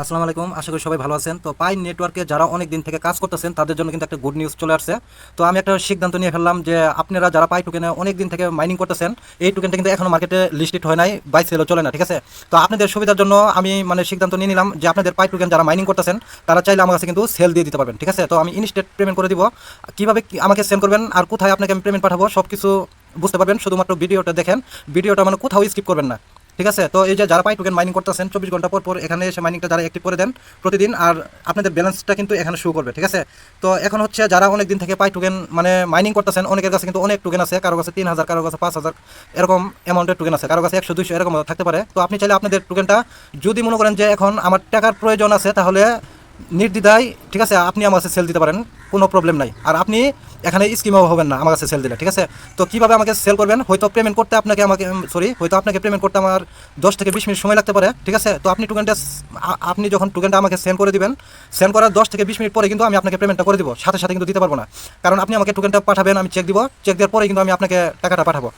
আসসালামু আলাইকুম, আশা করি সবাই ভালো আছেন। তো পাই নেটওয়ার্কে যারা অনেক দিন থেকে কাজ করতেছেন, তাদের জন্য কিন্তু একটা গুড নিউজ চলে আসছে। তো আমি একটা সিদ্ধান্ত নিয়ে ফেললাম যে আপনারা যারা পাই টোকেনে অনেক দিন থেকে মাইনিং করতেছেন, এই টোকেনটা কিন্তু এখনও মার্কেটে লিস্টেড হয় নাই বাই সেলও চলে না, ঠিক আছে? তো আপনাদের সুবিধার জন্য আমি মানে সিদ্ধান্ত নিয়ে নিলাম যে আপনাদের পাই টোকেন যারা মাইনিং করতেছেন, তারা চাইলে আমার কাছে কিন্তু সেল দিয়ে দিতে পারবেন, ঠিক আছে? তো আমি ইনস্টেট পেমেন্ট করে দিব। কীভাবে আমাকে সেন্ড করবেন আর কোথায় আপনাকে আমি পেমেন্ট পাঠাবো সব কিছু বুঝতে পারবেন। শুধুমাত্র ভিডিওটা দেখেন, ভিডিওটা মানে কোথাও স্কিপ করবেন না। ঠিক আছে? তো এই যে যারা পাই টোকেন মাইনিং করতেছেন, চব্বিশ ঘণ্টা পর পর এখানে এসে মাইনিংটা যারা অ্যাক্টিভ করে দেন, প্রতিদিন আর আপনাদের ব্যালেন্সটা কিন্তু এখানে শো করবে, ঠিক আছে? তো এখন হচ্ছে যারা অনেক দিন থেকে পাই টোকেন মানে মাইনিং করতেছেন, অনেকের কাছে কিন্তু অনেক টোকেন আছে, কারও কাছে তিন হাজার, কারও কাছে পাঁচ হাজার, এরকম অ্যামাউন্টের টোকেন আছে, কারও কাছে একশো, দুইশো, এরকম থাকতে পারে। তো আপনি চাইলে আপনাদের টোকেনটা যদি মনে করেন যে এখন আমার টাকার প্রয়োজন আছে, তাহলে নির্দ্বিধায়, ঠিক আছে, আপনি আমার কাছে সেল দিতে পারেন। কোনো প্রবলেম নাই। আর আপনি এখানে স্কিমও হবেন না আমার কাছে সেল দিলে, ঠিক আছে? তো কীভাবে আমাকে সেল করবেন? হয়তো পেমেন্ট করতে আপনাকে আমাকে সরি হয়তো আপনাকে পেমেন্ট করতে আমার দশ থেকে বিশ মিনিট সময় লাগতে পারে, ঠিক আছে? তো আপনি টোকেনটা আপনি যখন টোকেনটা আমাকে সেন্ড করে দিবেন সেন্ড করার দশ থেকে বিশ মিনিট পরে কিন্তু আমি আপনাকে পেমেন্টটা করে দিব, সাথে সাথে কিন্তু দিতে পারব না। কারণ আপনি আমাকে টোকেনটা পাঠাবেন, আমি চেক দিব চেক দেওয়ার পরে কিন্তু আমি আপনাকে টাকাটা পাঠাবো।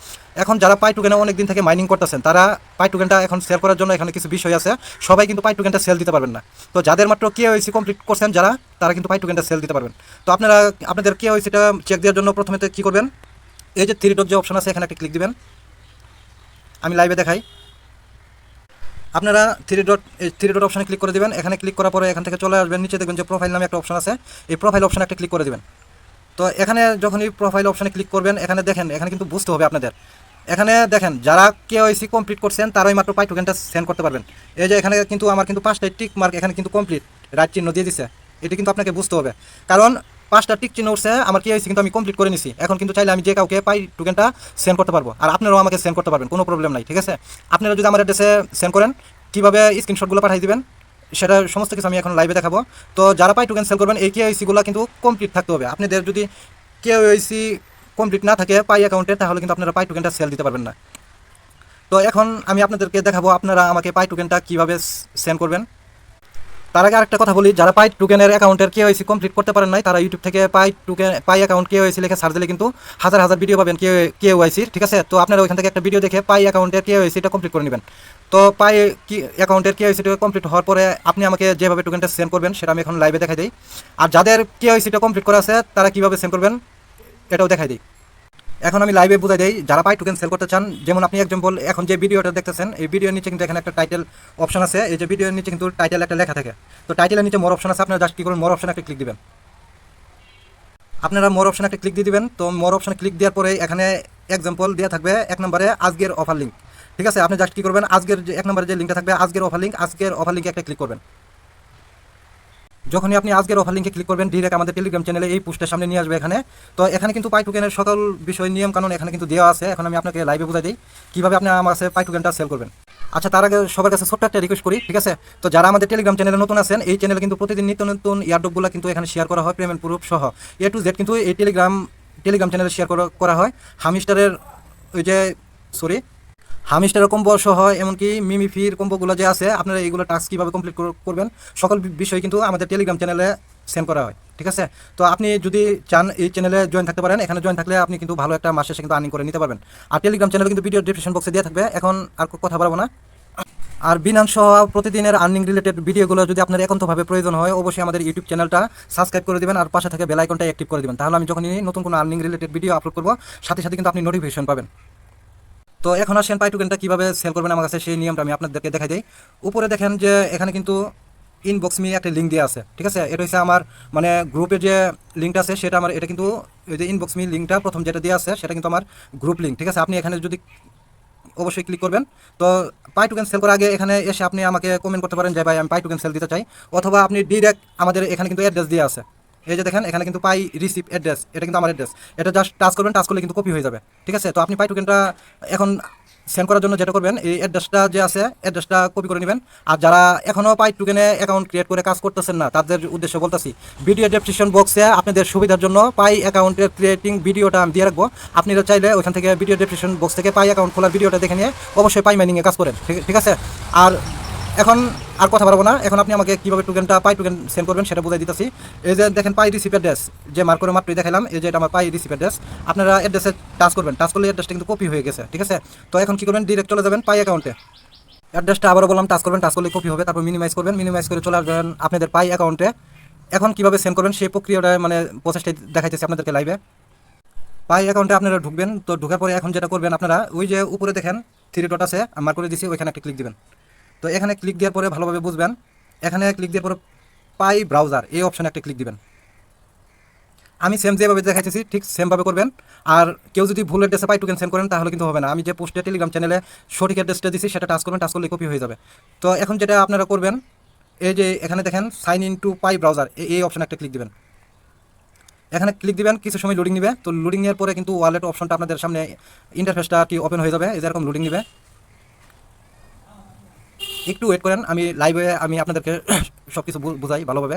এখন যারা পাই টোকেনে অনেক দিন থেকে মাইনিং করতেছেন, তারা পাই টোকেনটা এখন সেল করার জন্য এখানে কিছু বিষয় আছে, সবাই কিন্তু পাই টোকেনটা সেল দিতে পারবেন না। তো যাদের মাত্র কে ওইসি কমপ্লিট করছেন, যারা তারা কিন্তু পাই টোকেনটা সেল দিতে পারবেন। তো আপনারা, আপনাদের কে ওইসিটা চেক দেওয়ার জন্য প্রথমে কী করবেন? এই যে থ্রি ডট যে অপশন আছে, এখানে একটা ক্লিক দিবেন। আমি লাইভে দেখাই। আপনারা থ্রি ডট এই থ্রি ডট অপশানে ক্লিক করে দিবেন। এখানে ক্লিক করার পরে এখান থেকে চলে আসবেন। নিচে দেখবেন যে প্রোফাইল নামে একটা অপশন আছে। এই প্রোফাইল অপশানে একটা ক্লিক করে দিবেন। তো এখানে যখন এই প্রোফাইল অপশানে ক্লিক করবেন, এখানে দেখেন, এখানে কিন্তু বুঝতে হবে আপনাদের। এখানে দেখেন, যারা কেওয়াইসি কমপ্লিট করছেন, তারাই মাত্র পাই টোকেনটা সেন্ড করতে পারবেন। এই যে এখানে কিন্তু আমার কিন্তু পাঁচটাই টিক মার্ক এখানে কিন্তু কমপ্লিট রাইট চিহ্ন দিয়ে দিছে। এটি কিন্তু আপনাকে বুঝতে হবে। কারণ পাঁচটা টিক চিহ্ন উঠছে, আমার কেওয়াইসি কিন্তু আমি কমপ্লিট করে নিছি। এখন কিন্তু চাইলে আমি যে কাউকে পাই টোকেনটা সেন্ড করতে পারব। আর আপনারাও আমাকে সেন্ড করতে পারবেন, কোনো প্রবলেম নাই, ঠিক আছে? আপনারা যদি আমার অ্যাড্রেসে সেন্ড করেন, কীভাবে স্ক্রিনশটগুলো পাঠিয়ে দেবেন, সেটা সমস্ত কিছু আমি এখন লাইভে দেখাবো। তো যারা পাই টোকেন সেল করবেন, এই কেওয়াইসিগুলো কিন্তু কমপ্লিট থাকতে হবে। আপনাদের যদি কেওয়াইসি কমপ্লিট না থাকে পাই অ্যাকাউন্টে তাহলে কিন্তু আপনারা পাই টোকেনটা সেল দিতে পারবেন না। তো এখন আমি আপনাদেরকে দেখাবো, আপনারা আমাকে পাই টোকেনটা কীভাবে সেন্ড করবেন। তার আগে আরেকটা কথা বলি, যারা পাই টুকেনের অ্যাকাউন্টের কে ওয়াইসি কমপ্লিট করতে পারেন নাই, তারা ইউটিউব থেকে Pi token Pi account KYC লিখে সার্চ দিলে কিন্তু হাজার হাজার ভিডিও পাবেন কে কে ঠিক আছে? তো আপনারা ওইখান থেকে একটা ভিডিও দেখে পাই অ্যাকাউন্টের কে ওয়াইসিটা কমপ্লিট করে নেবেন। তো পাই কি অ্যাকাউন্টের কে ওয়াইসিটা কমপ্লিট হওয়ার পরে আপনি আমাকে যেভাবে টোকেনটা সেন্ড করবেন, সেটা আমি এখন লাইভে দেখাই দিই। আর যাদের কে ওয়াইসিটা কমপ্লিট করা আছে, তারা কীভাবে সেন্ড করবেন, এটাও দেখাই দিই। এখন আমি লাইভে বুঝাই দিই, যারা পাই টোকেন সেল করতে চান, যেমন আপনি একজন বল এখন যে ভিডিওটা দেখতেছেন, এই ভিডিওর নিচে কিন্তু এখানে একটা টাইটেল অপশন আছে। এই যে ভিডিওর নিচে কিন্তু টাইটেল একটা লেখা থাকে। তো টাইটেলের নিচে মোর অপশন আছে, আপনারা জাস্ট কী করুন মোর অপশন একটা ক্লিক দিবেন। আপনারা মোর অপশন একটা ক্লিক দিয়ে দিবেন। তো মোর অপশনে ক্লিক দেওয়ার পরে এখানে এক্সাম্পল দেওয়া থাকবে, এক নম্বরে আজকের অফার লিঙ্ক ঠিক আছে? আপনি জাস্ট কী করবেন, আজকের যে এক নম্বরে যে লিঙ্কটা থাকবে, আজকের অফার লিঙ্ক আজকের অফার লিঙ্কে একটা ক্লিক করবেন। যখনই আপনি আজকের অফার লিঙ্কে ক্লিক করবেন ডিরেক্ট আমাদের টেলিগ্রাম চ্যানেলে এই পোস্টের সামনে নিয়ে আসবে এখানে। তো এখানে কিন্তু পাই টোকেনের সকল বিষয়, নিয়ম কানুন এখানে কিন্তু দেওয়া আছে। এখন আমি আপনাকে লাইভে বোঝাই দিই কীভাবে আপনি আমার কাছে পাই টোকেনটা সেল করবেন। আচ্ছা তার আগে সবার কাছে ছোট্ট একটা রিকোয়েস্ট করি, ঠিক আছে? তো যারা আমাদের টেলিগ্রাম চ্যানেলে নতুন আছেন, এই চ্যানেলে কিন্তু প্রতিদিন নিত্য নতুন ইয়ারডপগুলো কিন্তু এখানে শেয়ার করা হয় পেমেন্ট প্রুফ সহ। এ টু জেড কিন্তু এই টেলিগ্রাম টেলিগ্রাম চ্যানেলে শেয়ার করা করা হয়। হামিস্টারের ওই যে সরি হামিস্টারের কম্বো সহ, এমনকি মিমি ফির কম্বোগুলো যে আছে, আপনারা এইগুলো টাস্ক কীভাবে কমপ্লিট করবেন, সকল বিষয় কিন্তু আমাদের টেলিগ্রাম চ্যানেলে সেন্ড করা হয়, ঠিক আছে? তো আপনি যদি চান এই চ্যানেলে জয়েন থাকতে পারেন, এখানে জয়েন থাকলে আপনি কিন্তু ভালো একটা মাসে কিন্তু আর্নিং করে নিতে পারবেন। আর টেলিগ্রাম চ্যানেলে কিন্তু ভিডিও ডিসক্রিপশন বক্সে দিয়ে থাকবে, এখন আর কথা বলব না। আর সহ প্রতিদিনের আর্নিং রিলেটেড ভিডিওগুলো যদি আপনার একান্তভাবে প্রয়োজন হয়, অবশ্যই আমাদের ইউটিউব চ্যানেলটা সাবস্ক্রাইব করে দেবেন, আর পাশে থেকে বেল অ্যাক্টিভ করে দিবেন। তাহলে আমি যখনই নতুন কোনো আর্নিং রিলেটেড ভিডিও আপলোড করব, সাথে সাথে কিন্তু আপনি নোটিফিকেশন পাবেন। তো এখন আসেন পাই টোকেনটা কীভাবে সেল করবেন আমার কাছে সেই নিয়মটা আমি আপনাদেরকে দেখাই দিই। উপরে দেখেন যে এখানে কিন্তু ইনবক্স মি একটা লিঙ্ক দেওয়া আছে, ঠিক আছে? এটা হচ্ছে আমার মানে গ্রুপের যে লিঙ্কটা আছে, সেটা আমার এটা কিন্তু ওই যে ইনবক্স মি লিঙ্কটা প্রথম যেটা দেওয়া আছে, সেটা কিন্তু আমার গ্রুপ লিঙ্ক ঠিক আছে? আপনি এখানে যদি অবশ্যই ক্লিক করবেন, তো পাই টোকেন সেল করার আগে এখানে এসে আপনি আমাকে কমেন্ট করতে পারেন যে, ভাই, আমি পাই টোকেন সেল দিতে চাই। অথবা আপনি ডিরেক্ট আমাদের এখানে কিন্তু অ্যাড্রেস দিয়ে আছে। এই যে দেখেন, এখানে কিন্তু পাই রিসিভ অ্যাড্রেস এটা কিন্তু আমার অ্যাড্রেস এটা জাস্ট টাচ করবেন টাচ করলে কিন্তু কপি হয়ে যাবে, ঠিক আছে? তো আপনি পাই টোকেনটা এখন সেন্ড করার জন্য যেটা করবেন, এই অ্যাড্রেসটা যে আছে অ্যাড্রেসটা কপি করে নেবেন। আর যারা এখনও পাই টোকেনে অ্যাকাউন্ট ক্রিয়েট করে কাজ করতেছেন না, তাদের উদ্দেশ্যে বলতেছি ভিডিও ডেসক্রিপশন বক্সে আপনাদের সুবিধার জন্য পাই অ্যাকাউন্টের ক্রিয়েটিং ভিডিওটা আমি দিয়ে রাখব। আপনারা চাইলে ওইখান থেকে ভিডিও ডেসক্রিপশন বক্স থেকে পাই অ্যাকাউন্ট খোলার ভিডিওটা দেখে নিয়ে অবশ্যই পাই মাইনিংয়ে কাজ করেন ঠিক আছে? আর এখন আর কথা বলব না। এখন আপনি আমাকে কীভাবে টোকেনটা পাই টোকেন সেন্ড করবেন সেটা বুঝাই দিতেছি। এই যে দেখেন পাই রিসিভ অ্যাড্রেস যে মার্ক করে মাত্রই দেখালাম এই যে এটা আমার পাই রিসিভ অ্যাড্রেস আপনারা অ্যাড্রেসে টাচ করবেন। টাচ করলে অ্যাড্রেসটা কিন্তু কপি হয়ে গেছে, ঠিক আছে? তো এখন কী করবেন? ডিরেক্ট চলে যাবেন পাই অ্যাকাউন্টে অ্যাড্রেসটা আবারও বললাম টাচ করবেন টাচ করলে কপি হবে, তারপর মিনিমাইজ করবেন মিনিমাইজ করে চলে আসবেন আপনাদের পাই অ্যাকাউন্টে এখন কীভাবে সেন্ড করবেন? সেই প্রক্রিয়াটা মানে প্রসেসটা দেখাইতেছি আপনাদেরকে লাইভে পাই অ্যাকাউন্টে আপনারা ঢুকবেন, তো ঢুকার পরে এখন যেটা করবেন আপনারা, ওই যে উপরে দেখেন থ্রি ডট আছে আমার করে দিছি, ওইখানে একটা ক্লিক দিবেন। তো এখানে ক্লিক দেওয়ার পরে ভালোভাবে বুঝবেন। এখানে ক্লিক দেওয়ার পরে পাই ব্রাউজার এই অপশানে একটা ক্লিক দিবেন। আমি সেম যেভাবে দেখাইতেছি, ঠিক সেমভাবে করবেন। আর কেউ যদি ভুল অ্যাড্রেসে পাই টুকেন সেন্ড করেন, তাহলে কিন্তু হবে না। আমি যে পোস্টে টেলিগ্রাম চ্যানেলে সঠিক অ্যাড্রেসটা দিছি, সেটা টাচ করবেন টাচ করলে কপি হয়ে যাবে। তো এখন যেটা আপনারা করবেন, এই যে এখানে দেখেন sign in to Pi browser এই অপশানে একটা ক্লিক দিবেন। এখানে ক্লিক দিবেন, কিছু সময় লোডিং নেবে। তো লোডিং নেওয়ার পরে কিন্তু ওয়ালেট অপশনটা আপনাদের সামনে ইন্টারফেসটা কি ওপেন হয়ে যাবে। এই যে এরকম লোডিং নেবে। একটু ওয়েট করেন, আমি লাইভে আমি আপনাদেরকে সব কিছু বুঝাই ভালোভাবে।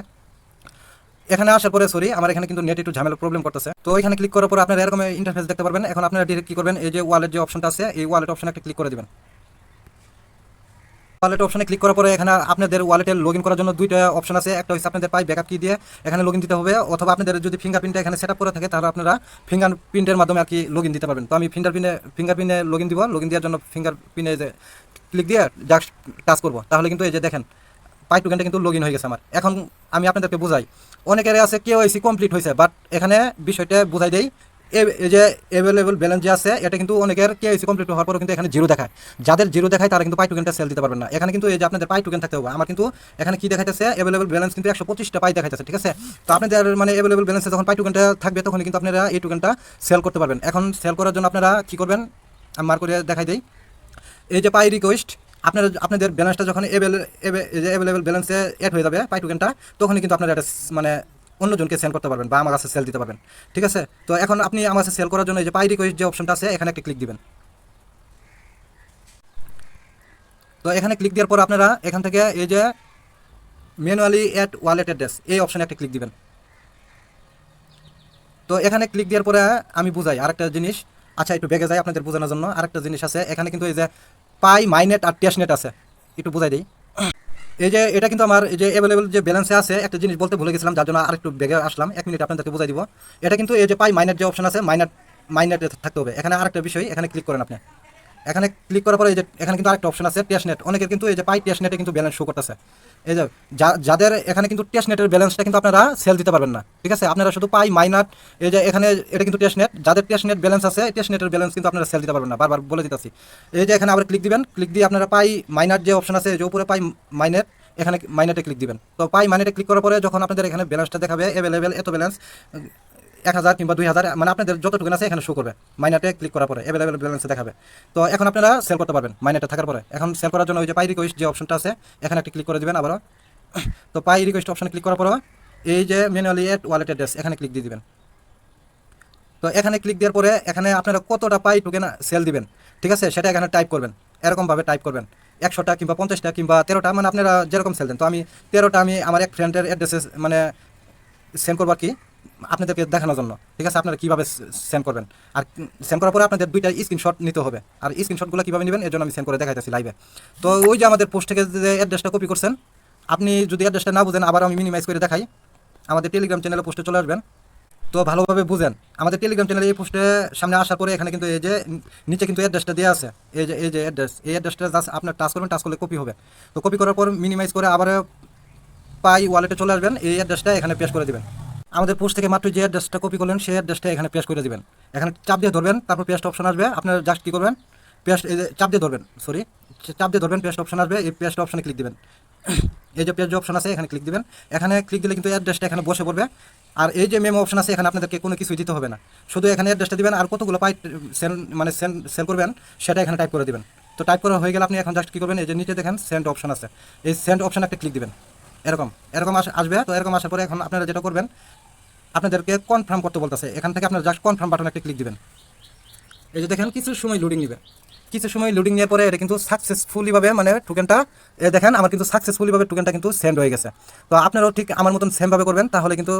এখানে আসার পরে সরি আমার এখানে কিন্তু নেট একটু ঝামেলা প্রবলেম করতেছে। তো এখানে ক্লিক করার পর আপনারা এরকম ইন্টারফেস দেখতে পারবেন। এখন আপনারা ডিরেক্ট কি করবেন, এই যে ওয়ালেট যে অপশনটা আছে, এই ওয়ালেট অপশনে একটা ক্লিক করে দিবেন। ওয়ালেট অপশনে ক্লিক করার পরে এখানে আপনাদের ওয়ালেটে লগ করার জন্য দুইটা অপশন আছে। একটা হচ্ছে আপনাদের পাই ব্যাকআপ কি দিয়ে এখানে লগ দিতে হবে, অথবা আপনাদের যদি ফিঙ্গারপ্রিন্টটা এখানে সেট করে থাকে, তাহলে আপনারা ফিঙ্গারপ্রিন্টের মাধ্যমে আর কি লগ দিতে পারবেন। তো আমি ফিঙ্গারপ্রিন্টে ফিঙ্গারপ্রিন্টে লগ দিব লগ দেওয়ার জন্য ফিঙ্গারপ্রিন্টে যে ক্লিক দিয়ে জাস্ট টাচ করব। তাহলে কিন্তু এই যে দেখেন পাই টোকেনটা কিন্তু লগ ইন হয়ে গেছে আমার। এখন আমি আপনাদেরকে বুঝাই, অনেকের আছে এসি কমপ্লিট হয়েছে বাট এখানে বিষয়টা বুঝাই দেই এই যে অ্যাভেলেবল ব্যালেন্স যে আছে, এটা কিন্তু অনেকের কে কেএসি কমপ্লিট হওয়ার পরও কিন্তু এখানে জিরো দেখায়। যাদের জিরো দেখায়, তারা কিন্তু পাই টোকেনটা সেল দিতে পারবেন না। এখানে কিন্তু এই যে আপনাদের পাই টোকেন থাকতে হবে। আমার কিন্তু এখানে কি দেখাইতেছে? অ্যাভেলেবল ব্যালেন্স কিন্তু একশো পঁচিশটা পাই দেখাইতেছে, ঠিক আছে? তো আপনাদের মানে অ্যাভেলেবল ব্যালেন্সে যখন পাই টোকেনটা থাকবে তখন কিন্তু আপনারা এই টোকেনটা সেল করতে পারবেন। এখন সেল করার জন্য আপনারা কি করবেন? আমি মার করে দেখাই দিই। এই যে পাই রিকোয়েস্ট আপনারা আপনাদের ব্যালেন্সটা যখন অ্যাভেলেবল ব্যালেন্সে অ্যাড হয়ে যাবে পাই টোকেনটা তখনই কিন্তু আপনারা এটা মানে অন্যজনকে সেল করতে পারবেন বা আমার কাছে সেল দিতে পারবেন। ঠিক আছে? তো এখন আপনি আমার কাছে সেল করার জন্য এই যে পাই রিকোয়েস্ট যে অপশনটা আছে, এখানে একটা ক্লিক দিবেন। তো এখানে ক্লিক দেওয়ার পর আপনারা এখান থেকে এই যে ম্যানুয়ালি অ্যাড ওয়ালেট অ্যাড্রেস এই অপশনে একটা ক্লিক দিবেন। তো এখানে ক্লিক দেওয়ার পরে আমি বুঝাই আরেকটা জিনিস। আচ্ছা একটু বেগে যাই আপনাদের বোঝানোর জন্য। আরেকটা জিনিস আছে, এখানে কিন্তু এই যে পাই মাইনেট আর টেস্টনেট আছে। একটু বুঝাই দিই। এই যে, এটা কিন্তু আমার যে অ্যাভেলেবল যে ব্যালেন্সে আছে, একটা জিনিস বলতে ভুলে গেছিলাম, যার জন্য আর একটু বেগে আসলাম। এক মিনিট আপনাদেরকে বুঝাই দিব। এটা কিন্তু এই যে পাই মাইনেট যে অপশন আছে মাইনেট মাইনেটে থাকতে হবে। এখানে আরেকটা বিষয়, এখানে ক্লিক করেন আপনি। এখানে ক্লিক করার পরে এই যে, এখানে কিন্তু আরেকটা অপশন আছে টেস্ট নেট অনেকের কিন্তু এই যে পাই টেস্ট নেটে কিন্তু ব্যালেন্স শো করতেছে। এই যে যাদের এখানে কিন্তু টেস্ট নেটের ব্যালেন্সটা কিন্তু আপনারা সেল দিতে পারবেন না। ঠিক আছে? আপনারা শুধু পাই মাইনাট এই যে এখানে এটা কিন্তু টেস্ট নেট যাদের টেস্ট নেট ব্যালেন্স আছে টেস্ট নেটের ব্যালেন্স কিন্তু আপনারা সেল দিতে পারবেন না। বারবার বলে দিতেছি। এই যে এখানে আবার ক্লিক দিবেন। ক্লিক দিয়ে আপনারা পাই মাইনাট যে অপশন আছে যে উপরে পাই মাইনেট এখানে মাইনেটে ক্লিক দিবেন। তো পাই মাইনেটে ক্লিক করার পরে যখন আপনাদের এখানে ব্যালেন্সটা দেখাবে অ্যাভেলেবেল এত ব্যালেন্স এক হাজার কিংবা দুই হাজার মানে আপনাদের যতটুকু আছে এখানে শো করবে। মাইনাটে ক্লিক করার পরে অ্যাভেলেবেল ব্যালেন্সে দেখাবে। তো এখন আপনারা সেল করতে পারবেন মাইনাটে থাকার পরে। এখন সেল করার জন্য ওই যে পাই রিকোয়েস্ট যে অপশনটা আছে, এখানে একটা ক্লিক করে দিবেন আবারও। তো পাই রিকোয়েস্ট অপশনে ক্লিক করার পরে এই যে ম্যানুয়ালি এট ওয়ালেট অ্যাড্রেস এখানে ক্লিক দিয়ে দিবেন। তো এখানে ক্লিক দেওয়ার পরে এখানে আপনারা কতটা পাই টোকেন সেল দিবেন, ঠিক আছে? সেটা এখানে টাইপ করবেন, এরকমভাবে টাইপ করবেন। একশোটা কিংবা পঞ্চাশটা কিংবা তেরোটা মানে আপনারা যেরকম সেল দেন। তো আমি তেরোটা আমি আমার এক ফ্রেন্ডের অ্যাড্রেসে মানে সেন্ড করব আর কি। আপনাদেরকে দেখানোর জন্য। ঠিক আছে, আপনারা কীভাবে সেন্ড করবেন। আর সেন্ড করার পরে আপনাদের দুইটা স্ক্রিনশট নিতে হবে। আর স্ক্রিনশটগুলো কীভাবে নেবেন, এর জন্য আমি সেন্ড করে দেখাইতেছি লাইভে তো ওই যে আমাদের পোস্ট থেকে যে অ্যাড্রেসটা কপি করছেন, আপনি যদি অ্যাড্রেসটা না বুঝেন, আবার আমি মিনিমাইজ করে দেখাই। আমাদের টেলিগ্রাম চ্যানেলে পোস্টে চলে আসবেন। তো ভালোভাবে বুঝেন। আমাদের টেলিগ্রাম চ্যানেলে এই পোস্টে সামনে আসার পরে এখানে কিন্তু এই যে নিচে কিন্তু অ্যাড্রেসটা দেওয়া আছে। এই যে এই যে অ্যাড্রেস এই অ্যাড্রেসটা জাস্ট আপনার টাচ করবেন টাচ করলে কপি হবে। তো কপি করার পর মিনিমাইজ করে আবার পাই ওয়ালেটে চলে আসবেন। এই অ্যাড্রেসটা এখানে পেশ করে দিবেন। আমাদের পোস্ট থেকে মাত্র যে অ্যাড্রেসটা কপি করলেন, সেই অ্যাড্রেসটা এখানে পেস্ট করে দেবেন। এখানে চাপ দিয়ে ধরবেন, তারপর পেস্ট অপশন আসবে। আপনার জাস্ট কী করবেন পেস্ট চাপ দিয়ে ধরবেন সরি চাপ দিয়ে ধরবেন পেস্ট অপশন আসবে, এই পেস্ট অপশনে ক্লিক দেবেন। এই যে পেজ অপশন আছে, এখানে ক্লিক দিবেন। এখানে ক্লিক দিলে কিন্তু অ্যাড্রেসটা এখানে বসে পড়বে। আর এই যে মেমো অপশন আছে, এখানে আপনাদেরকে কোনো কিছুই দিতে হবে না। শুধু এখানে অ্যাড্রেসটা দিবেন, আর কতগুলো পাই সেল মানে সেল সেল করবেন, সেটা এখানে টাইপ করে দিবেন। তো টাইপ করা হয়ে গেলে আপনি এখন জাস্ট কী করবেন, এই যে নিচে দেখেন সেন্ড অপশন আছে। এই সেন্ড অপশন একটা ক্লিক দিবেন। এরকম এরকম আস- আসবে। তো এরকম আসার পরে এখন আপনারা যেটা করবেন আপনাদেরকে কনফার্ম করতে বলতেছে। এখান থেকে আপনারা জাস্ট কনফার্ম বাটন একটা ক্লিক দিবেন। এই যে দেখেন, কিছু সময় লোডিং নেবে। কিছু সময় লোডিং নেওয়ার পরে এটা কিন্তু সাকসেসফুলিভাবে মানে টোকেনটা দেখেন, আমার কিন্তু সাকসেসফুলিভাবে টোকেনটা কিন্তু সেন্ড হয়ে গেছে। তো আপনারাও ঠিক আমার মতন সেমভাবে করবেন, তাহলে কিন্তু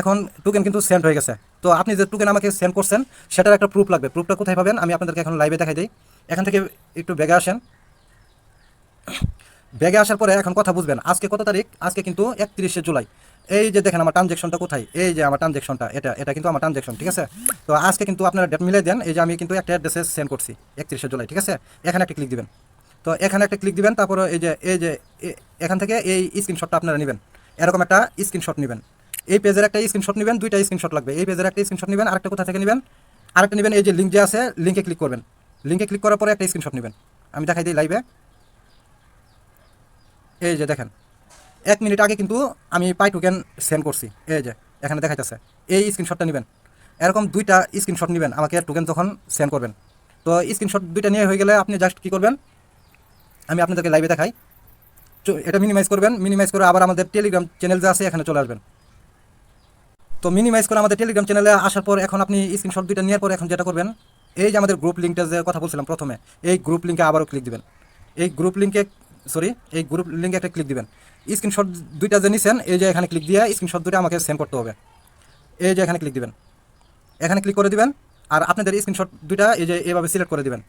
এখন টোকেন কিন্তু সেন্ড হয়ে গেছে। তো আপনি যে টোকেন আমাকে সেন্ড করছেন, সেটার একটা প্রুফ লাগবে। প্রুফটা কোথায় পাবেন? আমি আপনাদেরকে এখন লাইভে দেখাই দিই। এখান থেকে একটু বেগে আসেন। ব্যাগে আসার পরে এখন কথা বুঝবেন। আজকে কত তারিখ? আজকে কিন্তু একত্রিশে জুলাই। এই যে দেখেন আমার ট্রানজেকশনটা কোথায়? এই যে আমার ট্রানজেকশনটা এটা এটা কিন্তু আমার ট্রানজেকশন ঠিক আছে? তো আজকে কিন্তু আপনারা ডেট মিলে দেন, এই যে আমি কিন্তু একটা অ্যাড্রেসে সেন্ড করছি, একত্রিশে জুলাই, ঠিক আছে? এখানে একটা ক্লিক দিবেন। তো এখানে একটা ক্লিক দিবেন, তারপরে এই যে এই যে এখান থেকে এই স্ক্রিনশটটা আপনারা নেবেন। এরকম একটা স্ক্রিনশট নেবেন। এই পেজের একটা স্ক্রিনশট নেবেন, দুইটা স্ক্রিনশট লাগবে। এই পেজের একটা স্ক্রিনশট নেবেন, আরেকটা কোথা থেকে নেবেন? আরেকটা নেবেন এই যে লিঙ্ক যে আছে লিঙ্কে ক্লিক করবেন। লিঙ্কে ক্লিক করার পরে একটা স্ক্রিনশট নেবেন। আমি দেখাই দিই লাইভে এই যে দেখেন, এক মিনিট আগে কিন্তু আমি পাই টোকেন সেন্ড করছি। এই যে, এখানে দেখাইতেছে। এই স্ক্রিনশটটা নেবেন। এরকম দুইটা স্ক্রিনশট নেবেন, আমাকে টোকেন যখন সেন্ড করবেন। তো স্ক্রিনশট দুইটা নিয়ে হয়ে গেলে আপনি জাস্ট কী করবেন? আমি আপনাদেরকে লাইভে দেখাই। এটা মিনিমাইজ করবেন মিনিমাইজ করে আবার আমাদের টেলিগ্রাম চ্যানেল যে আছে, এখানে চলে আসবেন। তো মিনিমাইজ করে আমাদের টেলিগ্রাম চ্যানেলে আসার পর এখন আপনি স্ক্রিনশট দুইটা নেওয়ার পর এখন যেটা করবেন, এই যে আমাদের গ্রুপ লিঙ্কটা যে কথা বলছিলাম প্রথমে, এই গ্রুপ লিঙ্কে আবারও ক্লিক দিবেন। এই গ্রুপ লিঙ্কে সরি, এই গ্রুপ লিঙ্কে একটা ক্লিক দিবেন। স্ক্রিনশট দুইটা যে নিছেন, এই যে এখানে ক্লিক দিয়ে স্ক্রিনশট দুটো আমাকে সেন্ড করতে হবে। এই যে এখানে ক্লিক দিবেন। এখানে ক্লিক করে দিবেন, আর আপনাদের স্ক্রিনশট দুইটা এই যে এভাবে সিলেক্ট করে দিবেন।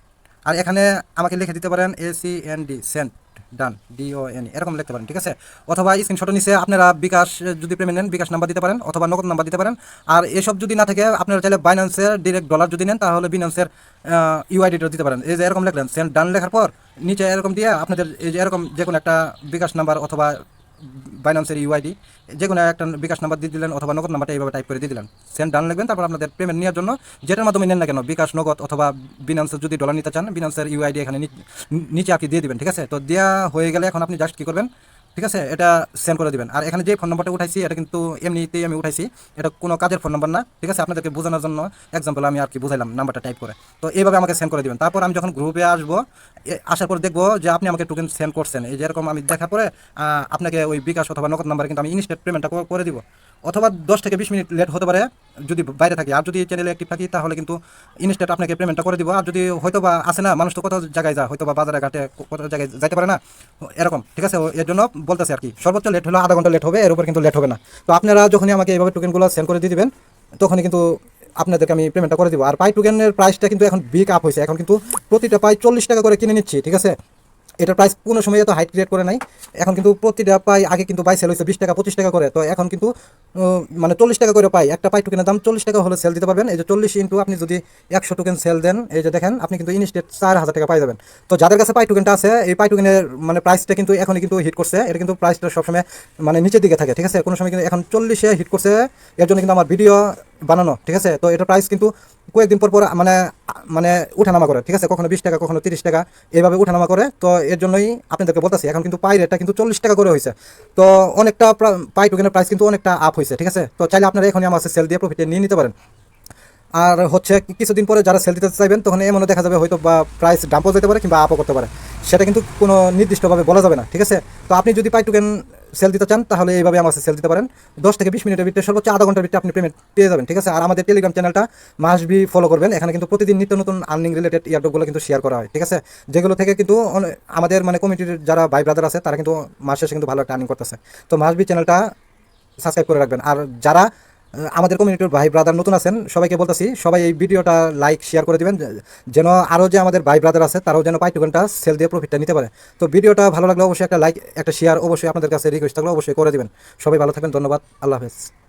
আর এখানে আমাকে লিখে দিতে পারেন A C N D Saint ডান ডিও এন এরকম লিখতে পারেন, ঠিক আছে? অথবা স্ক্রিনশট নিচে আপনারা বিকাশ, যদি পেমেন্ট নেন, বিকাশ নাম্বার দিতে পারেন, অথবা নগদ নাম্বার দিতে পারেন। আর এসব যদি না থাকে, আপনারা চাইলে বাইন্যান্সের ডিরেক্ট ডলার যদি নেন, তাহলে বিনান্সের ইউআইডিটা দিতে পারেন। এই যে এরকম লিখলেন সেন্ট ডান লেখার পর, নিচে এরকম দিয়ে আপনাদের এই যে এরকম যে কোনো একটা বিকাশ নাম্বার অথবা বাইন্যান্সের ইউআইডি যে কোনো একটা বিকাশ নাম্বার দিয়ে দিলেন অথবা নগদ নাম্বারটা এইভাবে টাইপ করে দিয়ে দিলেন। সেন্ড ডান লিখবেন তারপর আপনাদের পেমেন্ট নেওয়ার জন্য যেটার মাধ্যমে নেন না কেন, বিকাশ, নগদ অথবা বিনান্সের যদি ডলার নিতে চান বিনান্সের ইউআইডি এখানে নিচে আপনি দিয়ে দিবেন, ঠিক আছে? তো দেওয়া হয়ে গেলে এখন আপনি জাস্ট কী করবেন ঠিক আছে? এটা সেন্ড করে দিবেন। আর এখানে যে ফোন নাম্বারটা উঠাইছি, এটা কিন্তু এমনিতেই আমি উঠাইছি। এটা কোনো কাজের ফোন নাম্বার না, ঠিক আছে? আপনাদেরকে বোঝানোর জন্য এক্সাম্পল আমি আর কি বুঝাইলাম নাম্বারটা টাইপ করে। তো এইভাবে আমাকে সেন্ড করে দিবেন। তারপর আমি যখন গ্রুপে আসব আসার পর দেখব যে আপনি আমাকে টোকেন সেন্ড করছেন। এই যেরকম আমি দেখার পরে আপনাকে ওই বিকাশ অথবা নগদ নাম্বারে কিন্তু আমি ইনস্টেন্ট পেমেন্টটা করে দিব। অথবা দশ থেকে বিশ মিনিট লেট হতে পারে। যদি বাইরে থাকি, আর যদি চ্যানেলে অ্যাক্টিভ থাকি, তাহলে কিন্তু ইনস্টেন্ট আপনাকে পেমেন্টটা করে দিব। আর যদি হয়তো বা আসে না, মানুষ তো কত জায়গায় যায় হয়তো বা বাজারে, ঘাটে কত জায়গায় যাইতে পারে না, এরকম, ঠিক আছে? এর জন্য বলতেছে আর কি, সর্বোচ্চ লেট হলো আধা ঘণ্টা লেট হবে, এর উপর কিন্তু লেট হবে না। তো আপনারা যখনই আমাকে এইভাবে টোকেনগুলো সেন্ড করে দিয়ে দিবেন, তখনই কিন্তু আপনাদেরকে আমি পেমেন্টটা করে দিব। আর পাই টোকেনের প্রাইসটা কিন্তু এখন বিগ আপ হয়েছে। এখন কিন্তু প্রতিটা পাই চল্লিশ টাকা করে কিনে নিচ্ছি, ঠিক আছে? এটার প্রাইস কোনো সময় এত হাইট ক্রিয়েট করে নাই। এখন কিন্তু প্রতিটা পাই আগে কিন্তু বাই সেল হয়েছে বিশ টাকা, পঁচিশ টাকা করে। তো এখন কিন্তু মানে চল্লিশ টাকা করে পাই। একটা পাই টোকেনের দাম চল্লিশ টাকা হলে সেল দিতে পারবেন। এই যে চল্লিশ ইন্টু আপনি যদি একশো টোকেন সেল দেন, এই যে দেখেন, আপনি কিন্তু ইনস্টেট চার হাজার টাকা পাই যাবেন। তো যাদের কাছে পাই টোকেনটা আছে, এই পাই টোকেনের মানে প্রাইসটা কিন্তু এখনই কিন্তু হিট করছে। এটা কিন্তু প্রাইসটা সবসময় মানে নিচের দিকে থাকে, ঠিক আছে? কোনো সময় কিন্তু এখন চল্লিশে হিট করছে। এর জন্য কিন্তু আমার ভিডিও বানানো, ঠিক আছে? তো এটা প্রাইস কিন্তু কয়েকদিন পর পর মানে মানে উঠানামা করে, ঠিক আছে? কখনো বিশ টাকা, কখনো তিরিশ টাকা, এইভাবে উঠানামা করে। তো এর জন্যই আপনাদেরকে বলতেছি, এখন কিন্তু পাই রেটটা কিন্তু চল্লিশ টাকা করে হয়েছে তো অনেকটা পাই টোকেনের প্রাইস কিন্তু অনেকটা আপ হয়েছে ঠিক আছে? তো চাইলে আপনারা এখন আমার সেল দিয়ে প্রফিটে নিয়ে নিতে পারেন। আর হচ্ছে কিছুদিন পরে যারা সেল দিতে চাইবেন, তখন এমনও দেখা যাবে হয়তো বা প্রাইস ডাম্পও যেতে পারে কিংবা আপও করতে পারে। সেটা কিন্তু কোনো নির্দিষ্টভাবে বলা যাবে না, ঠিক আছে? তো আপনি যদি পাই টোকেন সেল দিতে চান, তাহলে এইভাবে আমার সেল দিতে পারেন। দশ থেকে বিশ মিনিটের ভিতরে সর্বোচ্চ আধা ঘণ্টার ভিতরে আপনি পেমেন্ট পেয়ে যাবেন, ঠিক আছে? আর আমাদের টেলিগ্রাম চ্যানেলটা মাস বি ফলো করবেন। এখানে কিন্তু প্রতিদিন নিত্য নতুন আর্নিং রিলেটেড ইয়ারডগুলো কিন্তু শেয়ার করা হয়, ঠিক আছে? যেগুলো থেকে কিন্তু আমাদের মানে কমিটির যারা ভাই ব্রাদার আছে, তারা কিন্তু মাস কিন্তু ভালো একটা আর্নিং করতেছে। তো মাস বি চ্যানেলটা সাবস্ক্রাইব করে রাখবেন। আর যারা আমাদের কমিউনিটির ভাই ব্রাদার নতুন আছেন, সবাইকে বলতেছি, সবাই এই ভিডিওটা লাইক শেয়ার করে দিবেন যেন আরও যে আমাদের ভাই ব্রাদার আছে, তারাও যেন পাই টোকেনটা সেল দিয়ে প্রফিটটা নিতে পারে। তো ভিডিওটা ভালো লাগলে অবশ্যই একটা লাইক একটা শেয়ার অবশ্যই আপনাদের কাছে রিকোয়েস্ট থাকলে অবশ্যই করে দিবেন। সবাই ভালো থাকবেন, ধন্যবাদ, আল্লাহ হাফেজ।